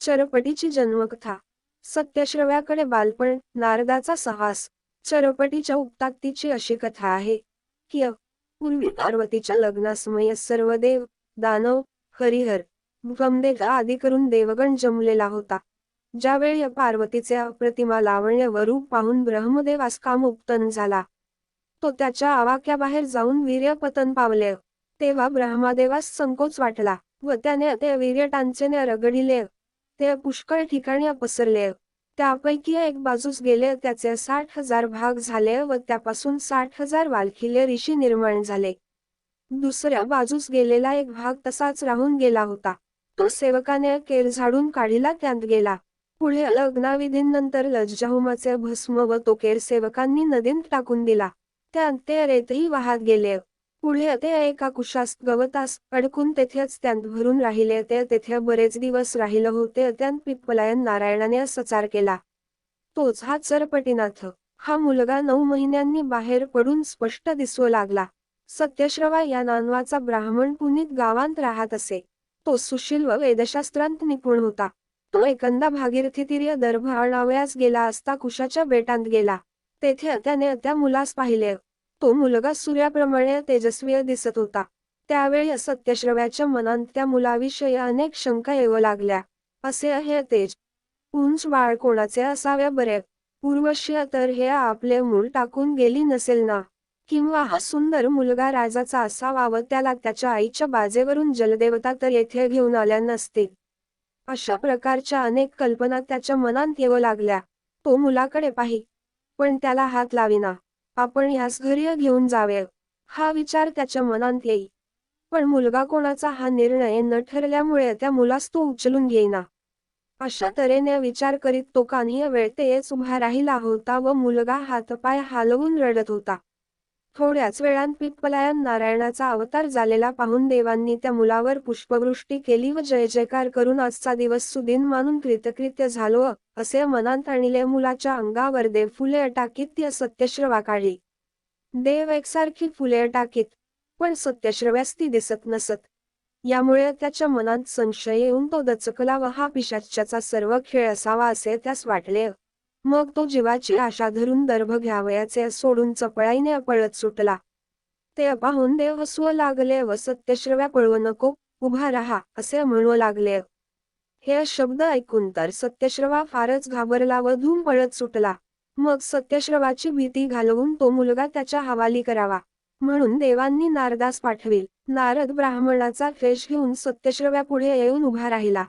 चरपटीची जन्मकथा. सत्यश्रव्याकडे बालपण नारदाचा साहस. चरपटीच्या उपताक्तीची अशी कथा आहे की पूर्वी पार्वतीच्या लग्नासमय सर्व देव दानव हरिहर ब्रह्मदेव आदी करून देवगण जमलेला होता. ज्यावेळी पार्वतीचे अप्रतिमा लावण्य व रूप पाहून ब्रह्मदेवास काम उपतन झाला. तो त्याच्या आवाक्याबाहेर जाऊन वीर्य पतन पावले. तेव्हा ब्रह्मदेवास संकोच वाटला व त्याने ते वीर्य टांचेने रगडिले. ते पुष्कळ ठिकाणी पसरले. त्यापैकी एक बाजूस गेले त्याचे साठ हजार भाग झाले व त्यापासून साठ हजार वालखिले ऋषी निर्माण झाले. दुसऱ्या बाजूस गेलेला एक भाग तसाच राहून गेला होता. तो सेवकाने केर झाडून काढीला त्यात गेला. पुढे लग्नाविधींनंतर लज्जाहुमाचे भस्म व तो केर सेवकांनी नदीत टाकून दिला. त्यात ते रेतही वाहत गेले. पुढे ते एका कुशास गवतास अडकून तेथेच त्यात भरून राहिले ते तेथे बरेच दिवस राहिलं होते त्यात पिप्पलायन नारायणाने सचार केला. तोच हा चरपटीनाथ. हा मुलगा नऊ महिन्यांनी बाहेर पडून स्पष्ट दिसू लागला. सत्यश्रवा या नानवाचा ब्राह्मण पुनीत गावांत राहत असे. तो सुशील व वेदशास्त्रांत निपुण होता. तो एकंदा भागीरथीतीर्य दर्भ आणावयास गेला असता कुशाच्या बेटांत गेला. तेथे त्याने त्या मुलास पाहिले. तो मुलगा सूर्याप्रमाणे तेजस्वी दिसत होता. त्यावेळी सत्यश्रव्याच्या मनात त्या मुलाविषयी अनेक शंका येऊ लागल्या. असे हे तेज. उंच बाळ कोणाचे असावे बरे? पूर्वशी तर हे आपले मूल टाकून गेली नसेल ना? किंवा हा सुंदर मुलगा राजाचा असावा व त्याला त्याच्या आईच्या बाजेवरून जलदेवता तर येथे घेऊन आल्या नसतील? अशा प्रकारच्या अनेक कल्पना त्याच्या मनात येऊ लागल्या. तो मुलाकडे पाही. पण त्याला हात लाविना. आपण यास घरी घेऊन जावे. हा विचार त्याच्या मनात येई. पण मुलगा कोणाचा हा निर्णय न ठरल्यामुळे त्या मुलास तो उचलून घेईना. अशा तऱ्हेने विचार करीत तो कान्ही वेळतेच उभा राहिला होता व मुलगा हातपाय हालवून रडत होता. थोड्याच वेळात पिप्पलायन नारायणाचा अवतार झालेला पाहून देवांनी त्या मुलावर पुष्पवृष्टी केली व जय जयकार करून आजचा दिवस सुदिन मानून कृतकृत्य झालो असे मनात आणले मुलाच्या अंगावर देव फुले टाकीत ती सत्यश्रवा काढली देव एकसारखी फुले टाकीत पण सत्यश्रव्यास ती दिसत नसत. यामुळे त्याच्या मनात संशय येऊन तो दचकला व हा पिशाच्याचा सर्व खेळ असावा असे त्यास वाटले. मग तो जीवाची आशा धरून दर्भ घ्यावयाचे सोडून चपळाईने पळत सुटला. ते पाहून देव हसू लागले व सत्यश्रव्या पळवू नको उभा राहा असे म्हणू लागले. हे शब्द ऐकून तर सत्यश्रवा फारच घाबरला व धूम पळत सुटला. मग सत्यश्रवाची भीती घालवून तो मुलगा त्याच्या हवाली करावा म्हणून देवांनी नारदास पाठविल. नारद ब्राह्मणाचा फेश घेऊन सत्यश्रव्या पुढे येऊन उभा राहिला.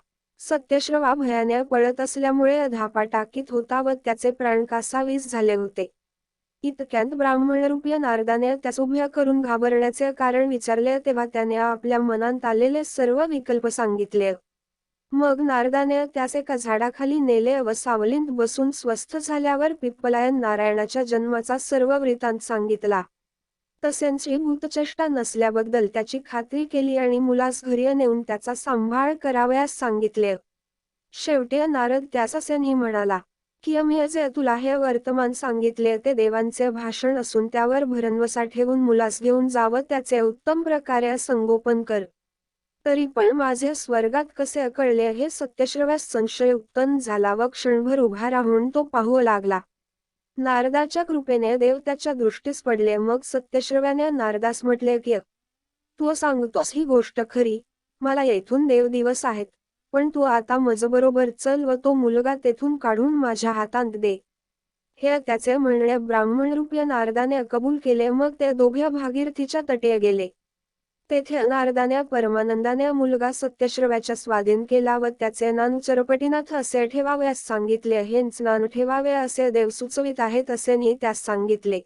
सत्यश्रवा भयाने पळत असल्यामुळे धापा टाकीत होता व त्याचे प्राण कासावीस झाले होते. इतक्यात ब्राह्मणरूपी नारदाने त्यास उभ्या करून घाबरण्याचे कारण विचारले तेव्हा त्याने आपल्या मनात आलेले सर्व विकल्प सांगितले. मग नारदाने त्यास एका झाडाखाली नेले व सावलीत बसून स्वस्थ झाल्यावर पिप्पलायन नारायणाच्या जन्माचा सर्व वृत्तांत सांगितला. तस्यांची भूतचेष्टा नसल्याबद्दल त्याची खात्री केली आणि मुलास घरी नेऊन त्याचा सांभाळ करावयास सांगितले. शेवटी नारद त्यास म्हणाला की आम्ही जे तुला हे वर्तमान सांगितले ते देवांचे भाषण असून त्यावर भरणवसा ठेवून मुलास घेऊन जावं त्याचे उत्तम प्रकारे संगोपन कर. तरी पण माझे स्वर्गात कसे कळले हे सत्यश्रव्यास संशय उत्पन्न झाला व क्षणभर उभा राहून तो पाहू लागला. नारदाच्या कृपेने देव त्याच्या दृष्टीस पडले मग सत्यश्रव्याने नारदास म्हटले की तू सांगतोस ही गोष्ट खरी मला येथून देव दिवस आहेत पण तू आता बरोबर चल व तो मुलगा तेथून काढून माझ्या हातात दे. हे त्याचे म्हणणे ब्राह्मणरूपी नारदाने कबूल केले मग ते दोघे भागीरथीच्या तटे गेले. तेथे नारदाने परमानंदाने मुलगा सत्यश्रव्याच्या स्वाधीन केला व त्याचे नान चरपटीनाथ असे ठेवावयास सांगितले. हेच नान ठेवावे असे देव सुचवित आहेत असेही त्यास सांगितले.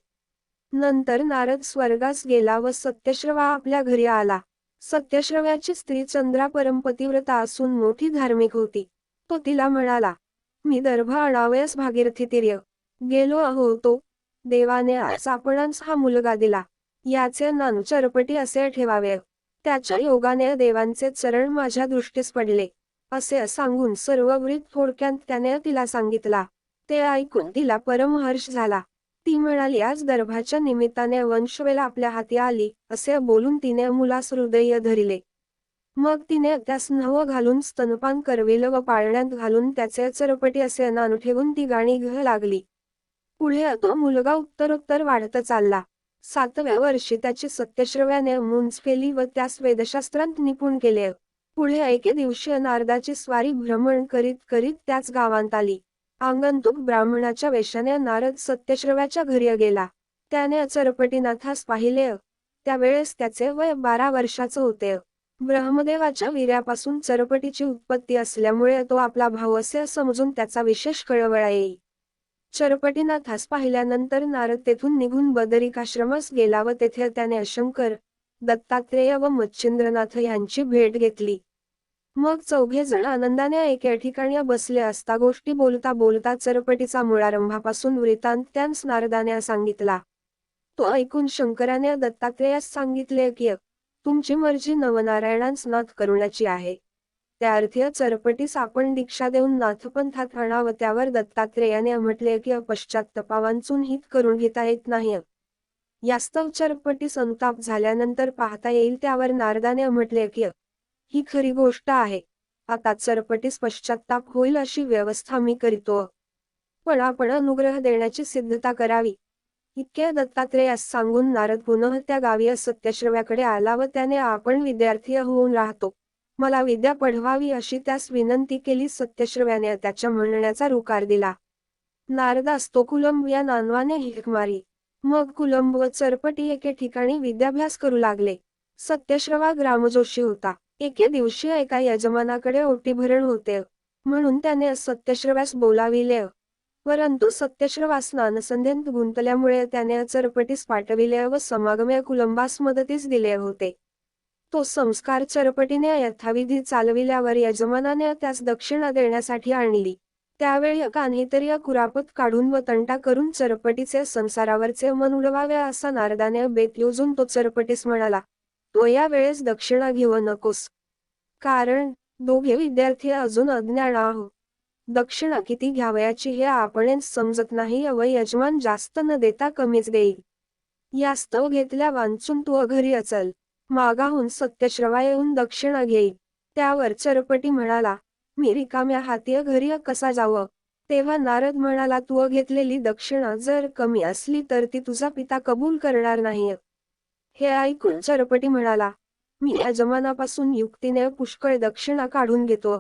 नंतर नारद स्वर्गास गेला व सत्यश्रवा आपल्या घरी आला. सत्यश्रव्याची स्त्री चंद्रा परमपतिव्रता असून मोठी धार्मिक होती. तो तिला म्हणाला मी दर्भ आणावयास भागीरथी तिर्य. गेलो अहो तो. देवाने आज आपणास हा मुलगा दिला. याचे नान चरपटी असे ठेवावे. त्याच्या योगाने देवांचे चरण माझ्या दृष्टीस पडले. असे सांगून सर्व वृत्त थोडक्यात त्याने तिला सांगितला. ते ऐकून तिला परमहर्ष झाला. ती म्हणाली आज दर्भाच्या निमित्ताने वंशवेला आपल्या हाती आली असे बोलून तिने मुलास हृदय धरिले. मग तिने त्यास नव घालून स्तनपान करविलं व पाळण्यात घालून त्याचे चरपटी असे नानू ठेवून ती गाणी घ लागली. पुढे तो मुलगा उत्तरोत्तर वाढत चालला. सातव्या वर्षी त्याची सत्यश्रव्याने मुंज केली व त्यास वेदशास्त्रांत निपुण केले. पुढे एके दिवशी नारदाची स्वारी भ्रमण करीत करीत त्याच गावांत आली. आंगंतुक ब्राह्मणाच्या वेशाने नारद सत्यश्रव्याच्या घरी गेला. त्याने चरपटीनाथास पाहिले. त्यावेळेस त्याचे वय बारा वर्षाचं होते. ब्रह्मदेवाच्या वीर्यापासून चरपटीची उत्पत्ती असल्यामुळे तो आपला भाऊ असे समजून त्याचा विशेष कळवळा येई. चरपटीनाथास पाहिल्यानंतर नारद तेथून निघून बदरिकाश्रमास गेला व तेथे त्याने अशंकर दत्तात्रेय व मच्छिंद्रनाथ यांची भेट घेतली. मग चौघे जण आनंदाने एके ठिकाणी बसले असता गोष्टी बोलता बोलता चरपटीचा मुळारंभापासून वृत्तांत त्यांस नारदाने सांगितला. तो ऐकून शंकराने दत्तात्रेयास सांगितले की तुमची मर्जी नवनारायणांस नाथ करुणाची आहे. त्या अर्थी चरपटीस आपण दीक्षा देऊन नाथपंथात आणावं त्यावर दत्तात्रेयाने म्हटले की पश्चात हित करून घेता येत नाही. यास्तव चरपटी संताप झाल्यानंतर पाहता येईल. त्यावर नारदाने म्हटले की ही खरी गोष्ट आहे. आता चरपटीस पश्चाताप होईल अशी व्यवस्था मी करीतो. पण आपण अनुग्रह देण्याची सिद्धता करावी. इतक्या दत्तात्रेयास सांगून नारद पुनः त्या गावी सत्यश्रव्याकडे आला व त्याने आपण विद्यार्थी होऊन राहतो. मला विद्या पढवावी अशी त्यास विनंती केली सत्यश्रव्याने. त्याच्या म्हणण्याचा रुकार दिला. नारदास तो कुलंब या नानवाने हिक मारी. मग कुलंब व चरपटी एके ठिकाणी विद्याभ्यास करू लागले. सत्यश्रवा ग्रामजोशी होता. एके दिवशी एका यजमानाकडे ओटी भरण होते. म्हणून त्याने सत्यश्रव्यास बोलाविले. परंतु सत्यश्रवा स्नानसंध्येत गुंतल्यामुळे त्याने चरपटीस पाठविले व समागमे कुलंबास मदतीस दिले होते. तो संस्कार चरपटीने यथाविधी चालविल्यावर यजमानाने त्यास दक्षिणा देण्यासाठी आणली. त्यावेळी कान्हीतरी कुरापत काढून व तंटा करून चरपटीचे संसारावरचे मन उडवावे असा नारदाने बेत योजून तो चरपटीस म्हणाला तो या वेळेस दक्षिणा घेऊ नकोस. कारण दोघे विद्यार्थी अजून अज्ञान आहो. दक्षिणा किती घ्यावयाची हे आपण समजत नाही व यजमान जास्त न देता कमीच देईल. यास्तव घेतल्या वांचून तू घरी अचल. मागाहून सत्यश्रवा येऊन दक्षिणा घेईल त्यावर चरपटी म्हणाला मी रिकाम्या हाती घरी कसा जावं तेव्हा नारद म्हणाला तू घेतलेली दक्षिणा जर कमी असली तर ती तुझा पिता कबूल करणार नाही हे ऐकून चरपटी म्हणाला मी या जमानापासून युक्तीने पुष्कळ दक्षिणा काढून घेतो.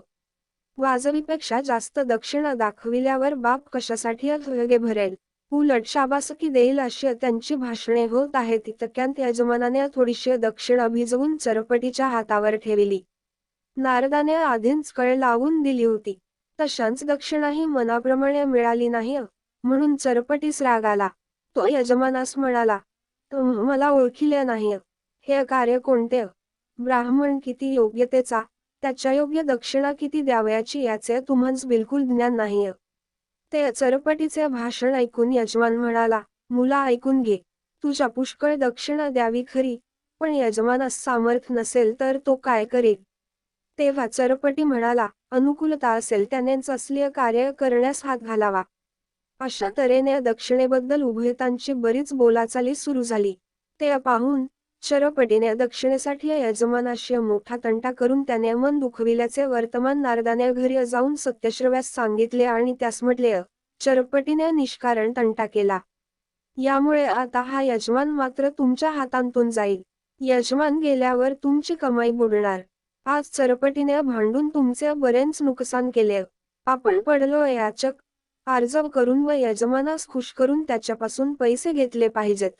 वाजवीपेक्षा जास्त दक्षिणा दाखविल्यावर बाप कशासाठी भरेल? उलट शाबासकी देईल अशी त्यांची भाषणे होत आहेत. इतक्यात यजमानाने थोडीशी दक्षिणा भिजवून चरपटीच्या हातावर ठेवली. नारदाने आधीच कळ लावून दिली होती. तशांच दक्षिणाही मनाप्रमाणे मिळाली नाही. म्हणून चरपटीस राग आला. तो यजमानास म्हणाला मला ओळखिले नाही. हे कार्य कोणते? ब्राह्मण किती योग्यतेचा? त्याच्या योग्य दक्षिणा किती द्यावयाची याचे तुम्हाच बिलकुल ज्ञान नाही. ते चरपटीचे भाषण ऐकून यजमान म्हणाला मुला ऐकून घे. तुझ्या पुष्कळ दक्षिणा द्यावी खरी पण यजमानास सामर्थ नसेल तर तो काय करेल? तेव्हा चरपटी म्हणाला अनुकूलता असेल त्याने असलीय कार्य करण्यास हात घालावा. अशा तऱ्हेने दक्षिणेबद्दल उभयतांची बरीच बोलाचाली सुरू झाली. ते पाहून चरपटीने दक्षिणेसाठी यजमानाशी मोठा तंटा करून त्याने मन दुखविल्याचे वर्तमान नारदाने घरी जाऊन सत्यश्रव्यास सांगितले आणि त्यास म्हटले चरपटीने निष्कारण तंटा केला. यामुळे आता हा यजमान मात्र तुमच्या हातांतून जाईल. यजमान गेल्यावर तुमची कमाई बुडणार. आज चरपटीने भांडून तुमचे बरेच नुकसान केले. आपण पडलो याचक. अर्ज करून व यजमानास खुश करून त्याच्यापासून पैसे घेतले पाहिजेत.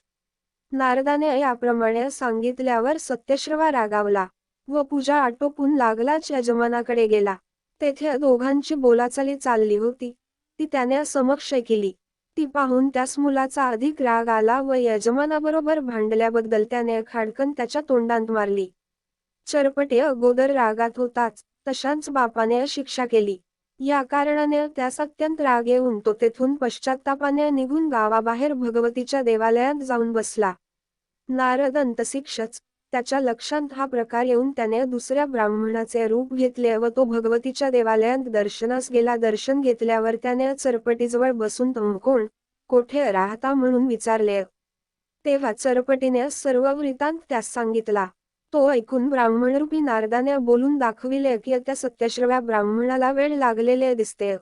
नारदाने याप्रमाणे सांगितल्यावर सत्यश्रवा रागावला व पूजा आटोपून लागलाच यजमानाकडे गेला. तेथे दोघांची बोलाचाली चालली होती. ती त्याने समक्ष केली. ती पाहून त्यास मुलाचा अधिक राग आला व यजमानाबरोबर भांडल्याबद्दल त्याने खाडकन त्याच्या तोंडांत मारली. चरपटे अगोदर रागात होताच तशाच बापाने शिक्षा केली. या कारणाने त्यास अत्यंत राग येऊन तो तेथून पश्चातापाने निघून गावाबाहेर भगवतीच्या देवालयात जाऊन बसला. नारद अंतशिक्षच त्याच्या लक्षात हा प्रकार येऊन त्याने दुसऱ्या ब्राह्मणाचे रूप घेतले व तो भगवतीच्या देवालयात दर्शनास गेला. दर्शन घेतल्यावर त्याने चरपटीजवळ बसून कोण? कोठे राहता म्हणून विचारले. तेव्हा चरपटीने सर्व वृत्तांत त्यास सांगितला. तो ऐकून ब्राह्मणरूपी नारदाने बोलून दाखविले की त्या सत्यश्रव्या ब्राह्मणाला वेळ लागलेले दिसते.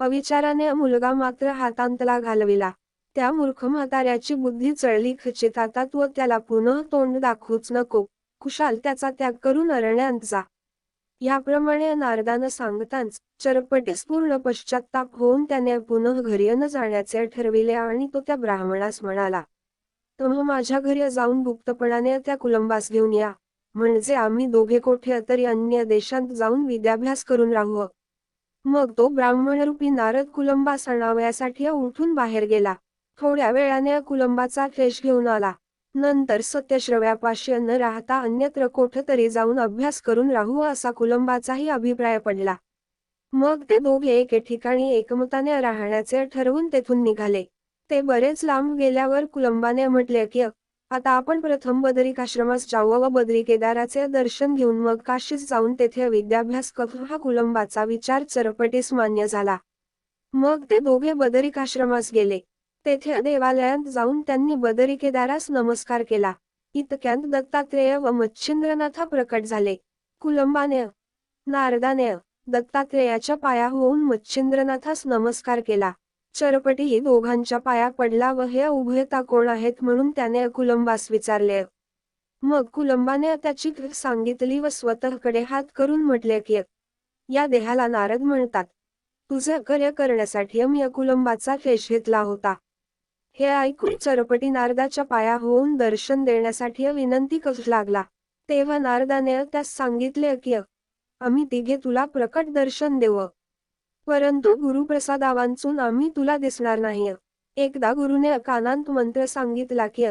अविचाराने मुलगा मात्र हातांतला घालविला. त्या मूर्ख म्हाताऱ्याची बुद्धी चळली खचित आता तू त्याला पुनः तोंड दाखवूच नको. कुशाल त्याचा त्याग करून अरण्यात जा. याप्रमाणे नारदानं सांगताच चरपटीस पूर्ण पश्चाताप होऊन त्याने पुनः घरी न जाण्याचे ठरविले आणि तो त्या ब्राह्मणास म्हणाला तुम्ही माझ्या घरी जाऊन गुप्तपणाने त्या कुलंबास घेऊन या. म्हणजे आम्ही दोघे कोठे तरी अन्य देशात जाऊन विद्याभ्यास करून राहू. मग तो ब्राह्मणरूपी नारद कुलंबास आणावयासाठी उठून बाहेर गेला. थोड्या वेळाने कुलंबाचा क्लेश घेऊन आला. नंतर सत्यश्रव्यापाशी न राहता अन्यत्र तरी जाऊन अभ्यास करून राहू असा कुलंबाचाही अभिप्राय पडला. मग ते दोघे एके ठिकाणी एकमताने राहण्याचे ठरवून तेथून निघाले. ते बरेच लांब गेल्यावर कुलंबाने म्हटले की आता आपण प्रथम बदरिकाश्रमास जाऊ व बदरी केदाराचे दर्शन घेऊन मग काशीस जाऊन तेथे विद्याभ्यास करू. हा कुलंबाचा विचार चरपटीस मान्य झाला. मग ते दोघे बदरिकाश्रमास गेले. तेथे देवालयात जाऊन त्यांनी बदरिकेदारास नमस्कार केला. इतक्यात दत्तात्रेय व मच्छिंद्रनाथा प्रकट झाले. कुलंबाने नारदाने दत्तात्रेयाच्या पाया होऊन मच्छिंद्रनाथास नमस्कार केला. चरपटीही दोघांच्या पाया पडला व हे उभयता कोण आहेत म्हणून त्याने कुलंबास विचारले. मग कुलंबाने त्याची सांगितली व स्वतःकडे हात करून म्हटले की या देहाला नारद म्हणतात तुझे कार्य करण्यासाठी मी कुलंबाचा केश घेतला होता. हे ऐकून चरपटी नारदाच्या पाया होऊन दर्शन देण्यासाठी विनंती करू लागला. तेव्हा नारदाने त्यास सांगितले की आम्ही तिघे तुला प्रकट दर्शन देव. परंतु गुरुप्रसादा आवांचून आम्ही तुला दिसणार नाही एकदा गुरुने कानांत मंत्र सांगितला की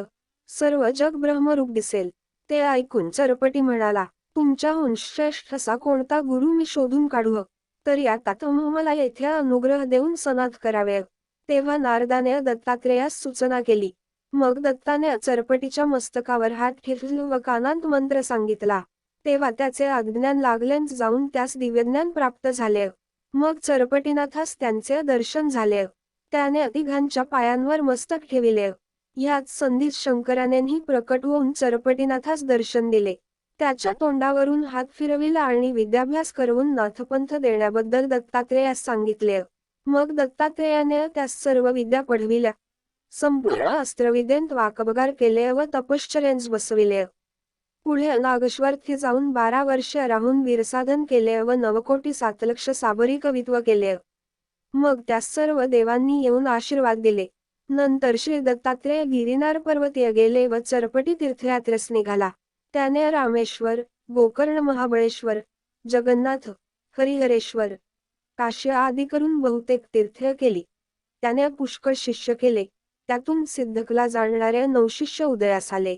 सर्व जग ब्रह्मरूप दिसेल ते ऐकून चरपटी म्हणाला तुमच्याहून श्रेष्ठ असा कोणता गुरु मी शोधून काढू? तरी आता तुम्ही मला येथे अनुग्रह देऊन सनात करावे. तेव्हा नारदाने दत्तात्रेयास सूचना केली. मग दत्ताने चरपटीच्या मस्तकावर हात ठेवले व कानांत मंत्र सांगितला. तेव्हा त्याचे अज्ञान लागलेच जाऊन त्यास दिव्यज्ञान प्राप्त झाले. मग चरपटीनाथास त्यांचे दर्शन झाले. त्याने तिघांच्या पायांवर मस्तक ठेविले. ह्यात संधीत शंकरानेही प्रकट होऊन चरपटीनाथास दर्शन दिले. त्याच्या तोंडावरून हात फिरविला आणि विद्याभ्यास करवून नाथपंथ देण्याबद्दल दत्तात्रेयास सांगितले. मग दत्तात्रेयाने त्यास सर्व विद्या पढविल्या. संपूर्ण अस्त्रविद्येत वाकबगार केले व तपश्चर्यंस बसविले. पुढे नागेश्वरथे जाऊन बारा वर्ष राहून वीरसाधन केले व नवकोटी सातलक्ष साबरी कवित्व केले. मग त्या सर्व देवांनी येऊन आशीर्वाद दिले. नंतर श्री दत्तात्रेय गिरिनार पर्वतीय गेले व चरपटी तीर्थयात्रेस निघाला. त्याने रामेश्वर गोकर्ण महाबळेश्वर जगन्नाथ हरिहरेश्वर काशी आदी करून बहुतेक तीर्थ केली. त्याने पुष्कळ शिष्य केले. त्यातून सिद्धकला जाणणारे नवशिष्य उदयास आले.